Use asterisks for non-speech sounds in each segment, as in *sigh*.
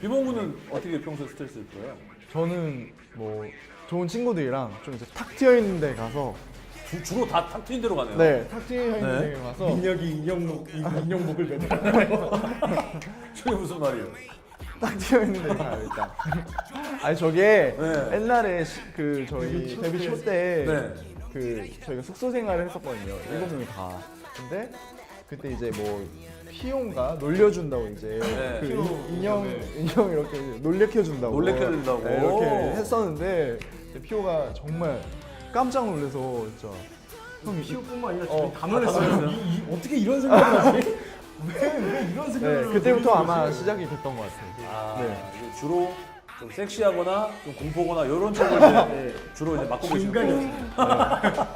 비봉구는 어떻게 평소에 스트레스를 풀어요? 저는 뭐 좋은 친구들이랑 좀 이제 탁 트여 있는 데 가서 주, 주로 다탁 트인 대로 가네요. 네, 탁 트여 있는 네. 데 가서 민혁이 인형목 인형목을 매달아요. *laughs* 저게 무슨 말이에요? 딱 트여 있는 데 가요 일단. 아니 저게 네. 옛날에 시- 그 저희 데뷔 쇼 때 네. 그 저희가 숙소 생활을 했었거든요. 일곱 명이 다. 근데 그때 이제 뭐 피용가 놀려준다고 이제 네. 그 인- 인형 인형 이렇게 놀래켜준다고 놀래켜준다고. 네, 이렇게 했었는데 피오가 정말 깜짝 놀라서 진짜 형이 피우뿐만 아니라 어, 저희 다 놀랐어요. 이, 이, 어떻게 이런 생각을 하지? *laughs* 왜, 왜 이런 생각을 네, 하지? 그때부터 아마 시작이 됐던 것 같아요. 아, 네. 이제 주로 좀 섹시하거나 좀 공포거나 이런 쪽을 이제 *laughs* 주로 이제 맡고 계시는 거예요. 중간이었어요.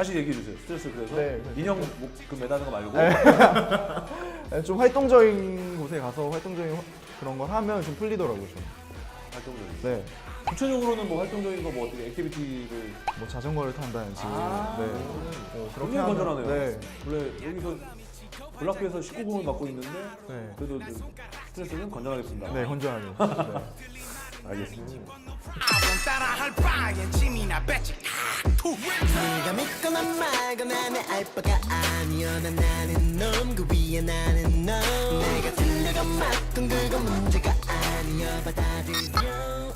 아, 네. 다시 얘기해 주세요. 스트레스 그래서 네, 그래서- 인형 목, 그 매다는 거 말고 *laughs* 네, 좀 활동적인 곳에 가서 활동적인 화- 그런 걸 하면 좀 풀리더라고요. 저는. 활동적인. 네, 구체적으로는 뭐 활동적인 거 뭐 어떻게 액티비티를 뭐 자전거를 탄다든지, 아, 네, 뭐 그렇게 굉장히 하면- 건전하네요. 네, 원래 여기서 블락비에서 19금을 맡고 있는데 네, 그래도 좀 스트레스는 건전하게 푼다. 네, 건조하게. 네. *laughs* 알겠습니다. 아범 따라할 바엔 짐이나 배치 툭 네가 믿거나 말거나 내 알 바가 아니여. 난 나는 놈그 위에 나는 너 내가 틀려가 맞던 그건 문제가 아니여. 받아들여